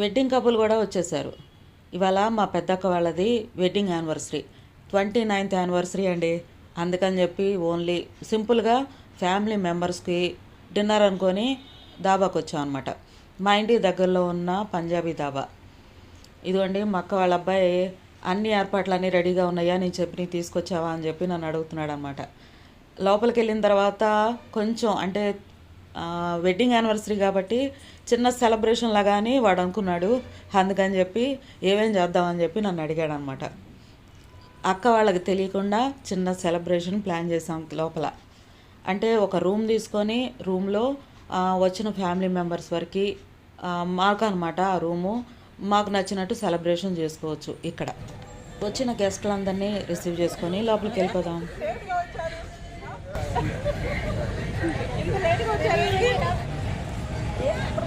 Wedding couple కూడా వచ్చేసారు. ఇవాళ మా పెద్దక్క వాళ్ళది wedding anniversary twenty ninth anniversary అండి. అందుకని చెప్పి ఓన్లీ సింపుల్గా ఫ్యామిలీ మెంబర్స్కి డిన్నర్ అనుకొని దాబాకు వచ్చాం అనమాట మా ఇంటి దగ్గరలో ఉన్న పంజాబీ దాబా. ఇదిగోండి మా అక్క వాళ్ళ అబ్బాయి అన్ని ఏర్పాట్లు అన్నీ రెడీగా ఉన్నాయా? నేను చెప్పి తీసుకొచ్చావా? అని చెప్పి నన్ను అడుగుతున్నాడు అనమాట లోపలికి వెళ్ళిన తర్వాత కొంచెం అంటే వెడ్డింగ్ యానివర్సరీ కాబట్టి చిన్న సెలబ్రేషన్ లాగా అని వాడు అనుకున్నాడు అందుకని చెప్పి ఏమేం చేద్దామని చెప్పి నన్ను అడిగాడు అనమాట అక్క వాళ్ళకి తెలియకుండా చిన్న సెలబ్రేషన్ ప్లాన్ చేసాం లోపల. అంటే ఒక రూమ్ తీసుకొని రూమ్లో వచ్చిన ఫ్యామిలీ మెంబర్స్ వరకు మాకు అనమాట ఆ రూము మాకు నచ్చినట్టు సెలబ్రేషన్ చేసుకోవచ్చు ఇక్కడ. వచ్చిన గెస్ట్లందరినీ రిసీవ్ చేసుకొని లోపలికి వెళ్ళిపోదాం ఇంత లేట్గా వచ్చారండి ఏం ఇప్పుడు దాకా లేట్ ఇంత లేట్ అయింది చెప్పవా ఎంతసేపు రా కేకు తీసుకొచ్చేది ఇంత లేట్ చెప్పండి మేడం అంతనే కానీ పేరు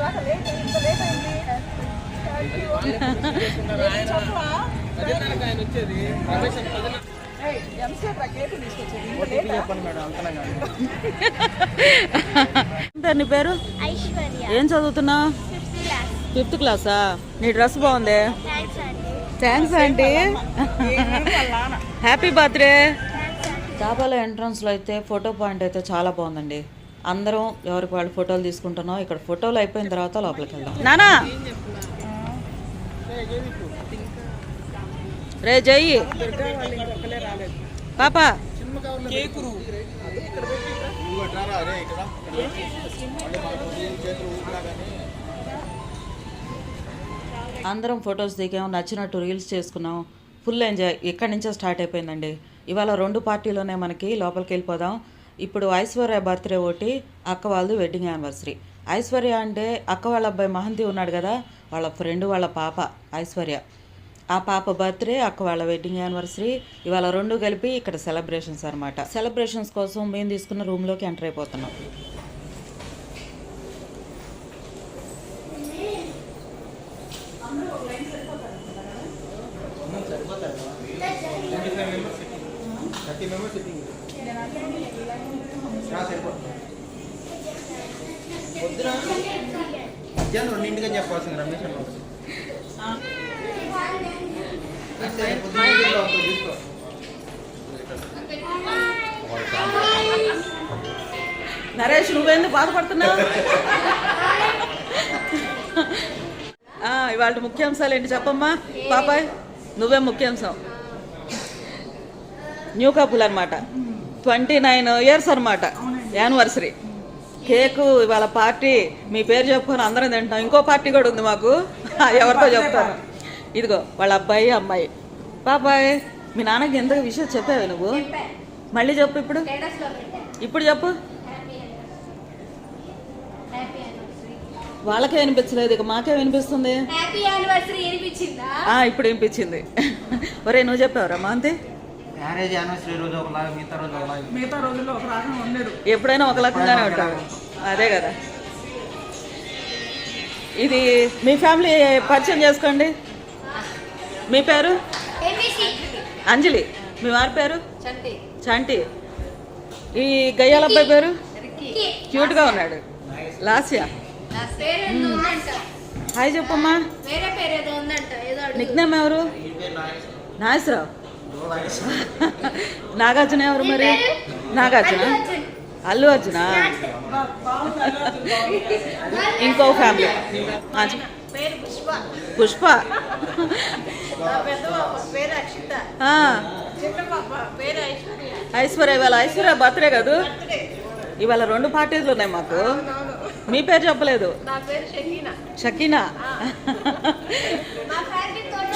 నీ పేరు? ఐశ్వర్య. ఏం చదువుతున్నావు? ఫిఫ్త్ క్లాస్ ఫిఫ్త్ క్లాసా నీ డ్రెస్ బాగుంది? థ్యాంక్స్ ఆంటీ హ్యాపీ బర్త్డే దాబాలో ఎంట్రన్స్లో అయితే ఫోటో పాయింట్ అయితే చాలా బాగుందండి. అందరం ఎవరికి వాళ్ళు ఫోటోలు తీసుకుంటున్నాం ఇక్కడ ఫోటోలు అయిపోయిన తర్వాత లోపలికి వెళ్దాం. నానా! రే జయ్యి పాప! అందరం ఫొటోస్ దిగాం నచ్చినట్టు రీల్స్ చేసుకున్నాం. Full enjoy. ఇక్కడి నుంచే స్టార్ట్ అయిపోయిందండి. ఇవాళ రెండు పార్టీలోనే మనకి లోపలికి వెళ్ళిపోదాం. ఇప్పుడు ఐశ్వర్య బర్త్డే ఒకటి అక్క వాళ్ళది వెడ్డింగ్ యానివర్సరీ ఐశ్వర్య అంటే అక్క వాళ్ళ అబ్బాయి మహంతి ఉన్నాడు కదా వాళ్ళ ఫ్రెండ్ వాళ్ళ పాప ఐశ్వర్య. ఆ పాప బర్త్డే అక్క వాళ్ళ వెడ్డింగ్ యానివర్సరీ ఇవాళ రెండు కలిపి ఇక్కడ సెలబ్రేషన్స్ అనమాట సెలబ్రేషన్స్ కోసం మేము తీసుకున్న రూమ్లోకి ఎంటర్ అయిపోతున్నాం. థర్టీ మెంబర్స్ పొద్దున మధ్యాహ్నం రెండింటిగా చెప్పాల్సింది రమేష్ అన్న నరేష్ నువ్వెందుకు బాధపడుతున్నావు? ఇవాళ ముఖ్యాంశాలు ఏంటి చెప్పమ్మా? పాపాయ్ నువ్వే ముఖ్యాంశం. న్యూ కపుల్ అనమాట ట్వంటీ నైన్ ఇయర్స్ అనమాట యానివర్సరీ. కేకు ఇవాళ పార్టీ మీ పేరు చెప్పుకొని అందరం తింటాం ఇంకో పార్టీ కూడా ఉంది మాకు. ఎవరితో చెప్తాను ఇదిగో వాళ్ళ అబ్బాయి అమ్మాయి. పాపాయ్ మీ నాన్నకి ఎంత విషయం చెప్పావు నువ్వు? మళ్ళీ చెప్పు ఇప్పుడు. ఇప్పుడు చెప్పు. వాళ్ళకే వినిపించలేదు ఇక మాకే వినిపిస్తుంది. ఇప్పుడు వినిపించింది. ఒరే నువ్వు చెప్పావురా మాంతి? మ్యారేజ్ యానివర్సరీ రోజు ఒకలాగా మిగతా రోజు ఒకలాగా. మిగతా రోజుల్లో ఒక ఎప్పుడైనా ఒక రకంగానే ఉంటాడు అదే కదా. ఇది మీ ఫ్యామిలీ పరిచయం చేసుకోండి. మీ పేరు? అంజలి. మీ వారి పేరు? చంటి. ఈ గయ్యాల అబ్బాయి పేరు క్యూట్గా ఉన్నాడు. లాస్యా? హాయ్ చెప్పమ్మా. నిక్ నేమ్ ఎవరు? నాగేశ్వరరావు. నాగార్జున ఎవరు మరి? నాగార్జున. అల్లు అర్జున. ఇంకో ఫ్యామిలీ. పుష్ప. ఐశ్వర్య. ఐశ్వర్య ఇవాళ ఐశ్వర్య బర్త్డే కాదు? ఇవాళ రెండు పార్టీలు ఉన్నాయి మాకు. మీ పేరు చెప్పలేదు? నా పేరు షకీనా షకీనా మా ఫ్యామిలీ తోట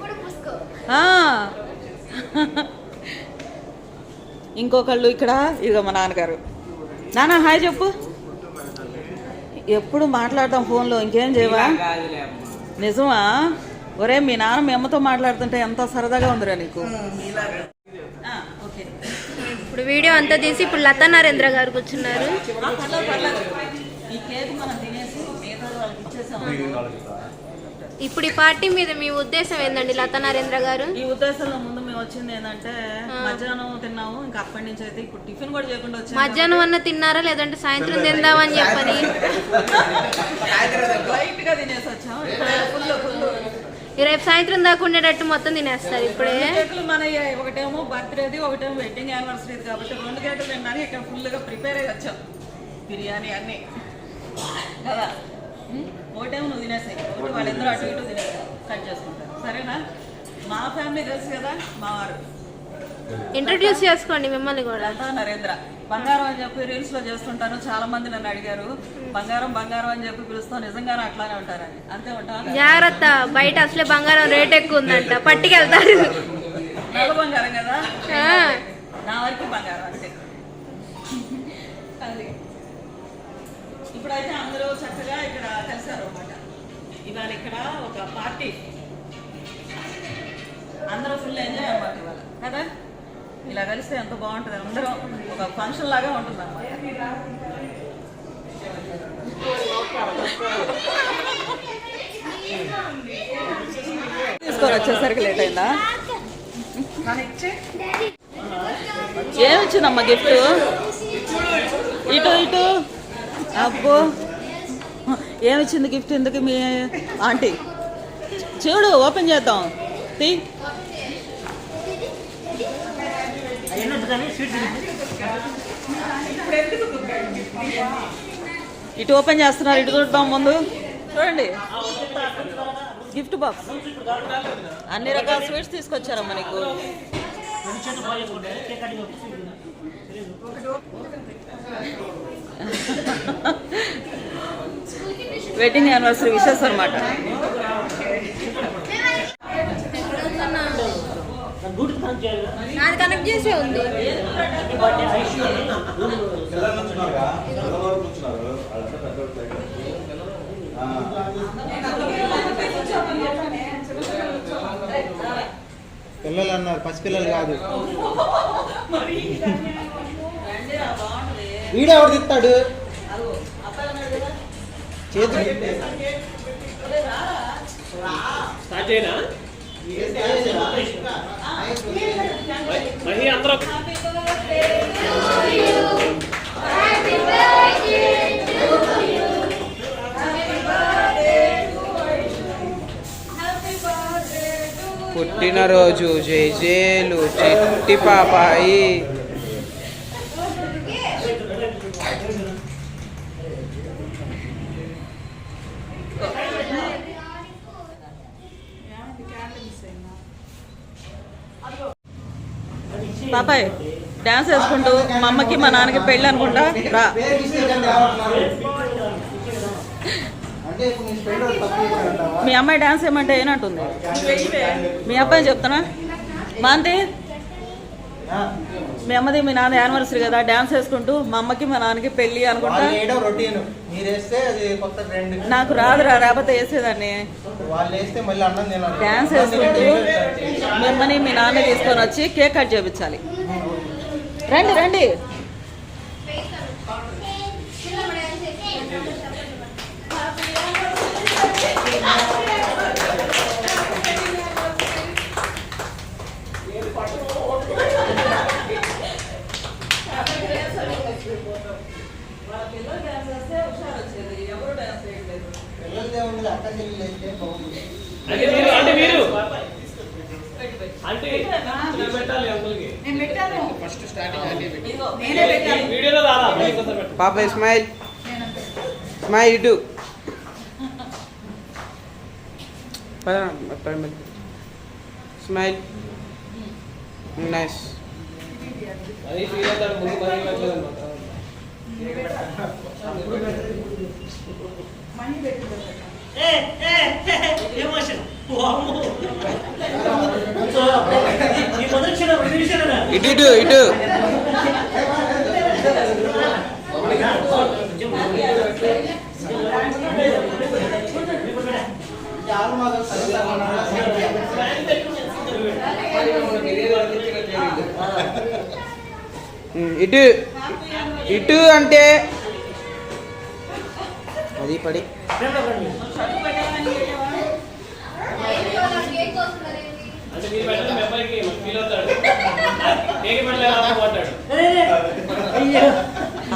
కూడా పుసుకో ఆ. ఇంకొకళ్ళు ఇక్కడ ఇదిగో మా నాన్నగారు. నాన్న హాయ్ చెప్పు. ఎప్పుడు మాట్లాడతాం ఫోన్లో ఇంకేం చేయవా? నిజమా? ఒరే మీ నాన్న మీ అమ్మతో మాట్లాడుతుంటే ఎంత సరదాగా ఉందిరా నీకు? ఆ, ఓకే. ఇప్పుడు వీడియో అంతా తీసి ఇప్పుడు లతా నరేంద్ర గారు కూర్చున్నారు. ఈ కేక్ మనం తినేసి మిగతా వాళ్ళకి ఇచ్చేసాం. ఇప్పుడు ఈ పార్టీ మీద మీ ఉద్దేశం ఏందండి లతా నరేంద్ర గారు? ఈ ఉద్దేశంలో ముందు మేము వచ్చింది ఏంటంటే మధ్యాహ్నం తిన్నాము ఇంకా అప్పటి నుంచి అయితే ఇప్పుడు టిఫిన్ కూడా చేయకుండా వచ్చాము మధ్యాహ్నం అన్న తిన్నారా లేదంటే సాయంత్రం తిందామని చెప్పని? లైట్గా తినేసి వచ్చాము. రేపు సాయంత్రం దాకా ఉండేటట్టు మొత్తం తినేస్తారు ఇప్పుడే? కేకులు మన ఒకటేమో బర్త్డేది ఒకటేమో వెడ్డింగ్ యానివర్సరీది కాబట్టి రెండు కేకులు తినడానికి ఇక్కడ ఫుల్గా ప్రిపేర్ అయ్యి వచ్చాం. బిర్యానీ అన్నీ. కదా? నువ్వు తినేసాయి ఒకటి వాళ్ళిద్దరూ అటు ఇటు తినేసాయి కట్ చేసుకుంటారు. సరేనా? మా ఫ్యామిలీ తెలుసు కదా మా వారు. ఇంట్రడ్యూస్ చేసుకోండి మిమ్మల్ని కూడా. నరేంద్ర. బంగారం అని చెప్పి రీల్స్లో చేస్తుంటాను. చాలా మంది నన్ను అడిగారు. బంగారం బంగారం అని చెప్పి పిలుస్తాం. నిజంగానే అట్లానే ఉంటారని. అంతే ఉంటా జాగ్రత్త. బయట అసలే బంగారం రేట్ ఎక్కువ ఉందంట. పట్టుకెళ్తారు. నల్ల బంగారం కదా. నా వరకు బంగారం ఇప్పుడైతే అందరూ చక్కగా ఇక్కడ కలిశారు అన్నమాట ఇవాళ ఇక్కడ ఒక పార్టీ. అందరూ ఫుల్ ఎంజాయ్ అనమాట ఇవాళ. కదా? ఇలా కలిస్తే ఎంత బాగుంటుంది. అందరం ఒక ఫంక్షన్ లాగా ఉంటుంది అనమాట తీసుకొని వచ్చేసరికి లేట్ అయిందా? ఏమిచ్చిందమ్మా గిఫ్ట్? ఇటు ఇటు. అబ్బో. ఏమిచ్చింది గిఫ్ట్ ఎందుకు మీ ఆంటీ? చూడు ఓపెన్ చేద్దాం. తీ. ఇటు ఓపెన్ చేస్తున్నారు ఇటు చూద్దాం ముందు. చూడండి. గిఫ్ట్ బాక్స్ అన్ని రకాల స్వీట్స్ తీసుకొచ్చారమ్మా నీకు. వెడ్డింగ్ యానివర్సరీ విషెస్ అనమాట నాది కనెక్ట్ చేసే ఉంది. పిల్లలు అన్నారు పసిపిల్లలు కాదు. వీడెవడు తిస్తాడు చేతులు స్టార్ట్ చేయనా? మహి అందరూ. పుట్టినరోజు జేజేలు చిట్టి పాపాయి. పాపాయ్ డాన్స్ వేసుకుంటూ మా అమ్మకి మా నాన్నకి పెళ్ళి అనుకుంటా? రా. మీ అమ్మాయి డ్యాన్స్ ఏమంటే ఏనంటుంది? మీ అబ్బాయి చెప్తానా? మాంతి? మీ అమ్మది మీ నాన్న యానివర్సరీ కదా డాన్స్ వేసుకుంటూ మా అమ్మకి మా నాన్నకి పెళ్ళి అనుకుంటా. నాకు రాదురా రాకపోతే వేసేదాన్ని. డాన్స్ వేసుకుంటూ. మిమ్మల్ని మీ నాన్న తీసుకొని వచ్చి కేక్ కట్ చేయించాలి రండి రండి. అంటే మీరు అంటే మీరు. అంటే నేను పెట్టాలి అంకుల్కి. వీడియోలో రాలా మీకోసం పెట్టు. పాప స్మైల్ స్మైల్ ఇటు. స్మైల్ నైస్ అది ఫీల్ మహి పెట్టలేదు ఇటు ఇటు ఇటు. ఇటు. ఇటు అంటే పెట్టలేదు అంటాడు.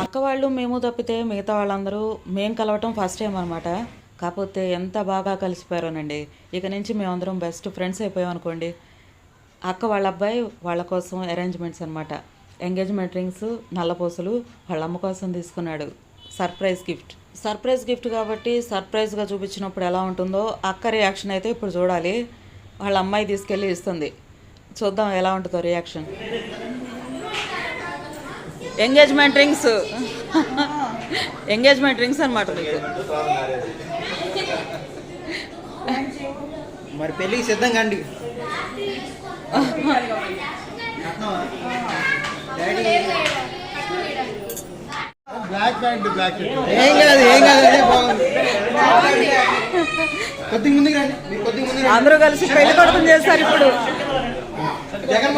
అక్క వాళ్ళు మేము తప్పితే మిగతా వాళ్ళందరూ మేము కలవటం ఫస్ట్ టైం అనమాట కాకపోతే ఎంత బాగా కలిసిపోయారోనండి. ఇక నుంచి మేమందరం బెస్ట్ ఫ్రెండ్స్ అయిపోయాం అనుకోండి అక్క వాళ్ళ అబ్బాయి వాళ్ళ కోసం అరేంజ్మెంట్స్ అనమాట ఎంగేజ్మెంట్ రింగ్స్ నల్లపూసలు వాళ్ళ అమ్మ కోసం తీసుకున్నాడు. Surprise gift. సర్ప్రైజ్ గిఫ్ట్ కాబట్టి సర్ప్రైజ్గా చూపించినప్పుడు ఎలా ఉంటుందో అక్క రియాక్షన్ అయితే ఇప్పుడు చూడాలి. వాళ్ళ అమ్మాయి తీసుకెళ్ళి ఇస్తుంది. చూద్దాం ఎలా ఉంటుందో reaction. Engagement rings. Engagement rings అనమాట మీకు. మరి పెళ్ళికి సిద్ధంగా అండి. బ్లాక్ ప్యాంట్ బ్లాక్ ఏం కాదు ఏం కాదు అదే బాగుంది. కొద్దిగా ముందుకు రండి. మీరు కొద్దిగా ముందుకు రండి. అందరూ కలిసి పెళ్ళి కొడుకుని చేస్తారు ఇప్పుడు. కొద్దిగా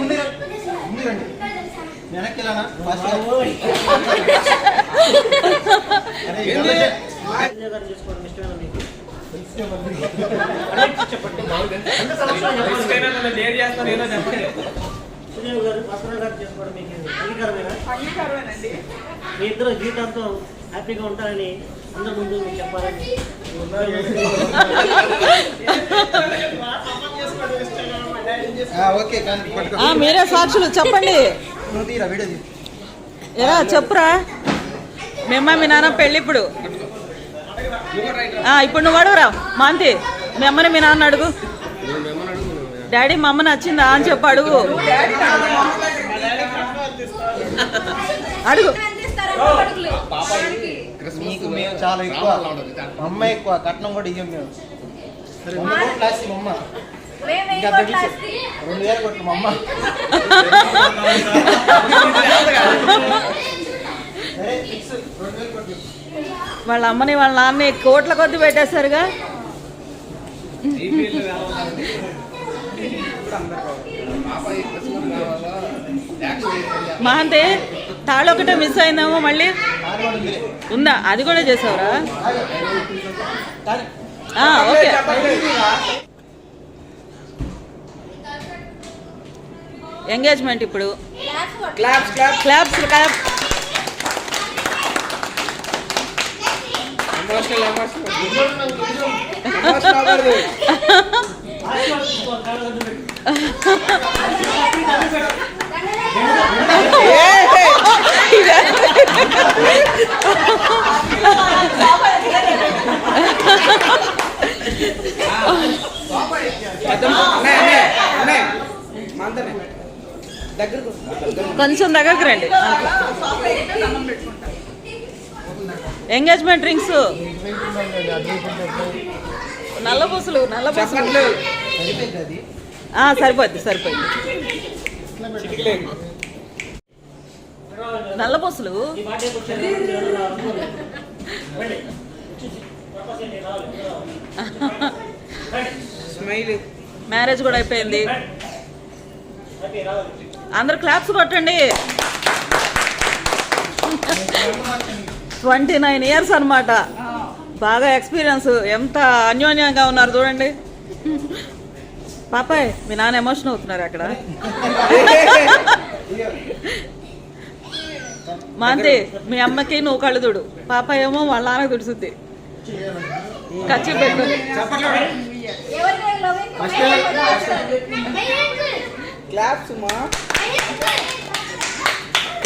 ముందుకు రండి. వెనక్కి వెళ్ళానా చెప్పండి. సునీల్ గారు పర్సనల్ గారు చేసుకోవడం మీకు అంగీకారమేనా అంగీకారమేనండి మీ ఇద్దరు జీవితాంతం హ్యాపీగా ఉంటారని అందరి ముందు మీకు చెప్పాలని మీరే సాక్షులు చెప్పండి. ఎలా చెప్పురా? మీ అమ్మ మీ నాన్న పెళ్ళి ఇప్పుడు. ఆ, ఇప్పుడు నువ్వు అడుగురా మాంతి. మీ అమ్మని మీ నాన్న అడుగు. డాడీ మా అమ్మ నచ్చిందా అని చెప్పు అడుగు. అడుగు. మీకు మేము చాలా ఎక్కువ. అమ్మ ఎక్కువ. కట్నం కూడా ఇయ్యం మేము. అమ్మ ఇంకా రెండు వేలు కొట్టు అమ్మ. వాళ్ళ అమ్మని వాళ్ళ నాన్నని కోట్ల కొద్ది పెట్టేశారుగా. మహంతి తాళి ఒకటే మిస్ అయిందేమో మళ్ళీ. ఉందా? అది కూడా చేసావురా? ఓకే. ఎంగేజ్మెంట్ ఇప్పుడు. Claps claps claps clap emotional కొంచెం దగ్గరకు రండి. ఎంగేజ్మెంట్ రింగ్స్ నల్ల పూసలు నల్ల పూసలు. చెప్పట్లు సరిపోయింది. నల్ల. స్మైల్. మ్యారేజ్ కూడా అయిపోయింది. అందరు క్లాప్స్ కొట్టండి ట్వంటీ నైన్ ఇయర్స్ అనమాట బాగా ఎక్స్పీరియన్స్. ఎంత అన్యోన్యంగా ఉన్నారు చూడండి. పాపాయ్ మీ నాన్న ఎమోషన్ అవుతున్నారు అక్కడ. మాంతే మీ అమ్మకి నువ్వు కళ్ళు చూడు. పాప ఏమో వాళ్ళ నాన్న తుడుచుద్ది ఖర్చు పెట్టు.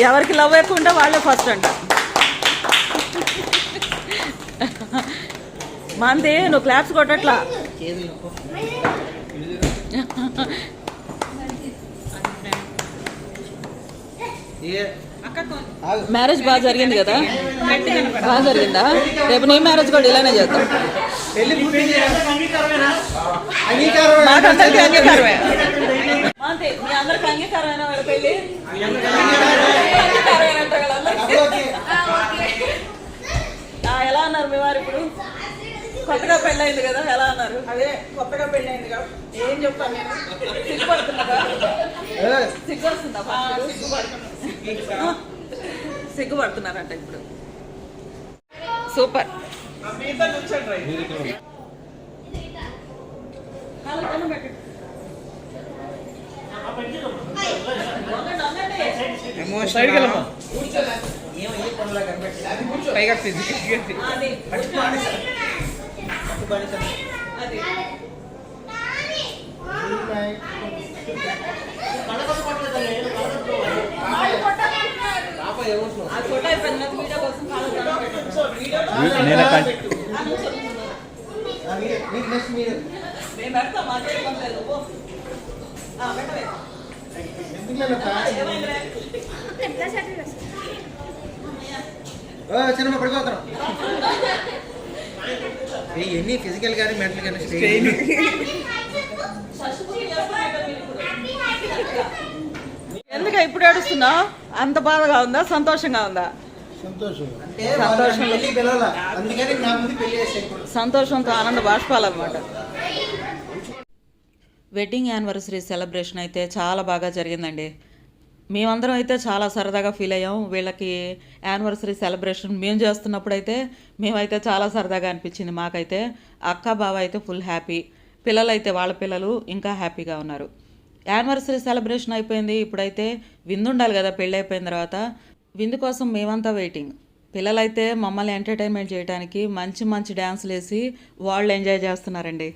ఎవరికి లవ్ ఎక్కువ ఉంటే వాళ్ళే ఫస్ట్ అంట. మాంతే నువ్వు క్లాప్స్ కొట్టట్లా ఏ ఆగు. మ్యారేజ్ బాగా జరిగింది కదా? బాగా జరిగిందా? రేపు నీ మ్యారేజ్ కూడా ఇలానే చేద్దాం. మాకందరికి అంగీకారమే. మాంతి మీ అందరికి అంగీకారమేనా వాళ్ళ పెళ్ళి? ఎలా అన్నారు మీ వారు ఇప్పుడు? కొత్తగా పెళ్ళయింది కదా ఎలా అన్నారు? అదే కొత్తగా పెళ్ళైంది కాబట్టి ఏం చెప్తాను నేను సిగ్గుపడుతున్నదా ఏ, సిగ్గు వస్తుందా సిగ్గుపడుతున్నారంట ఇప్పుడు. సూపర్. పైగా ఫిజికల్ అది. అది నేను చిన్నమ్మ పడిపోతాం ఎన్ని ఫిజికల్ కానీ మెంటల్ కానీ స్ట్రెయిన్ ఎందుకు ఇప్పుడు ఏడుస్తున్నావు అంత బాధగా ఉందా? సంతోషంగా ఉందా? సంతోషంతో ఆనంద బాష్పాలు అనమాట వెడ్డింగ్ యానివర్సరీ సెలబ్రేషన్ అయితే చాలా బాగా జరిగిందండి. మేమందరం అయితే చాలా సరదాగా ఫీల్ అయ్యాం. వీళ్ళకి యానివర్సరీ సెలబ్రేషన్ మేము చేస్తున్నప్పుడు అయితే మేమైతే చాలా సరదాగా అనిపించింది మాకైతే. అక్క బావ అయితే ఫుల్ హ్యాపీ పిల్లలైతే వాళ్ళ పిల్లలు ఇంకా హ్యాపీగా ఉన్నారు. యానివర్సరీ సెలబ్రేషన్ అయిపోయింది. ఇప్పుడైతే విందు ఉండాలి కదా పెళ్ళి అయిపోయిన తర్వాత. విందు కోసం మేమంతా వెయిటింగ్. పిల్లలైతే మమ్మల్ని ఎంటర్టైన్మెంట్ చేయడానికి మంచి మంచి డ్యాన్సులు వేసి వాళ్ళు ఎంజాయ్ చేస్తున్నారండి.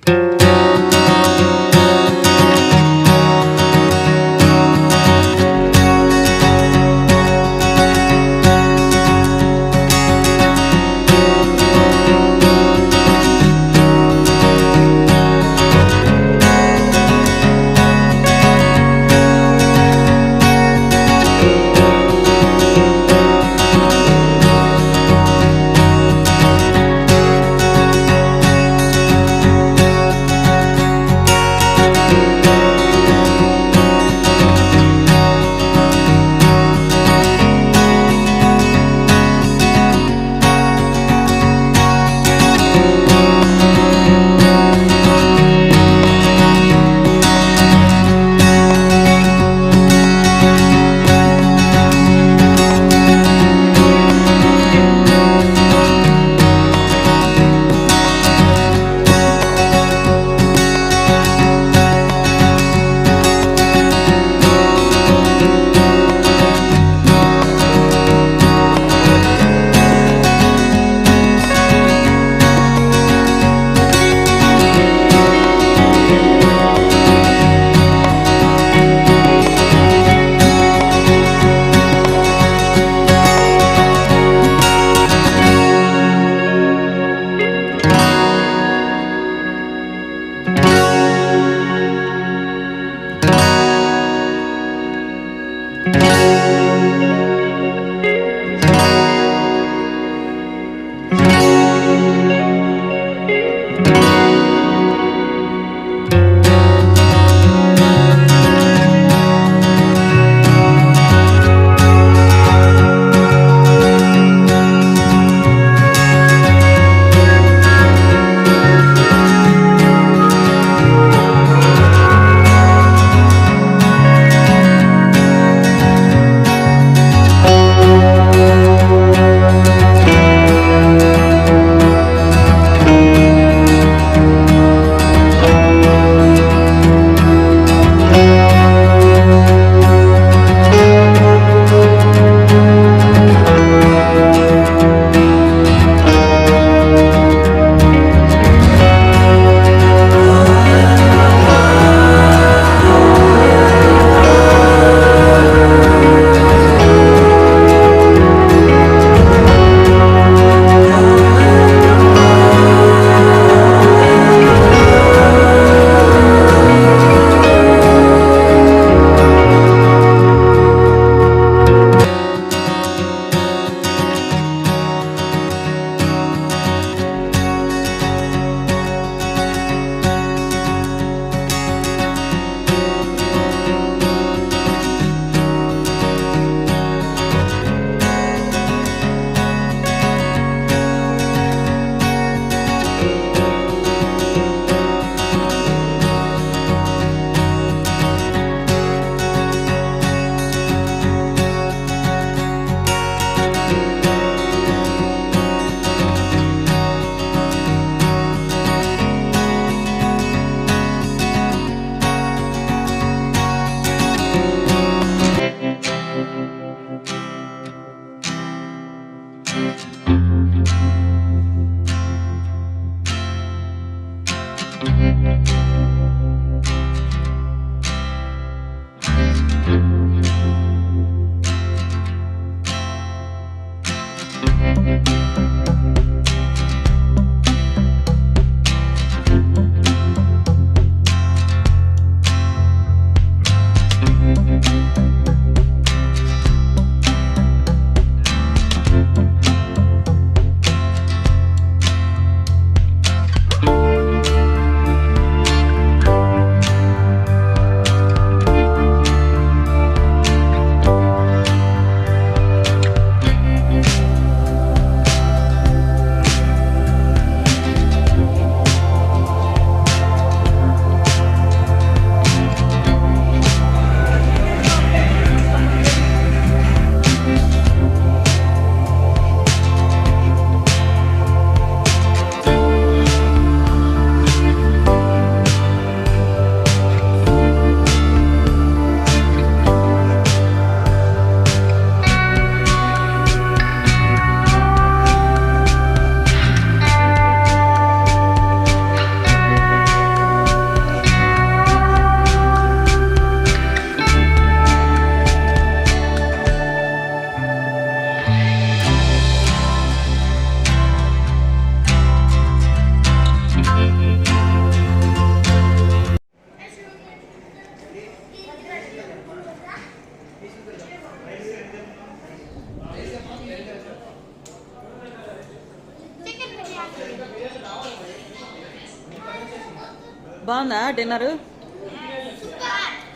Dinner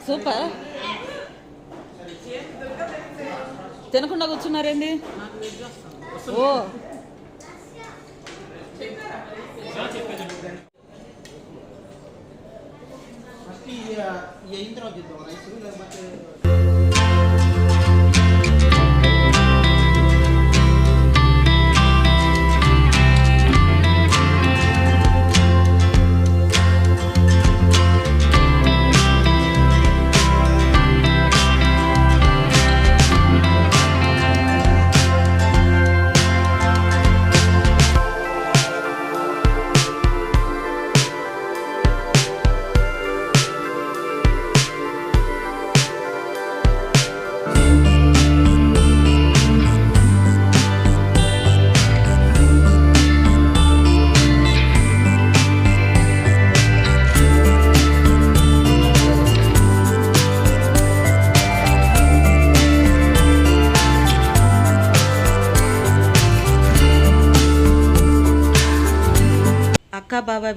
super. తినకుండా కూర్చున్నారండి ఓ. ఫస్ట్ ఈ ఈ అయిన తర్వాత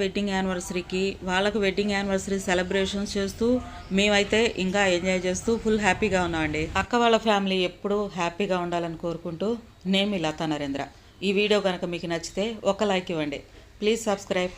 వెడ్డింగ్ యానివర్సరీకి వాళ్ళకు వెడ్డింగ్ యానివర్సరీ సెలబ్రేషన్స్ చేస్తూ మేమైతే ఇంకా ఎంజాయ్ చేస్తూ ఫుల్ హ్యాపీగా ఉన్నామండి. అక్క వాళ్ళ ఫ్యామిలీ ఎప్పుడూ హ్యాపీగా ఉండాలని కోరుకుంటూ నేను మీ లతా నరేంద్ర. ఈ వీడియో కనుక మీకు నచ్చితే ఒక లైక్ ఇవ్వండి. Please subscribe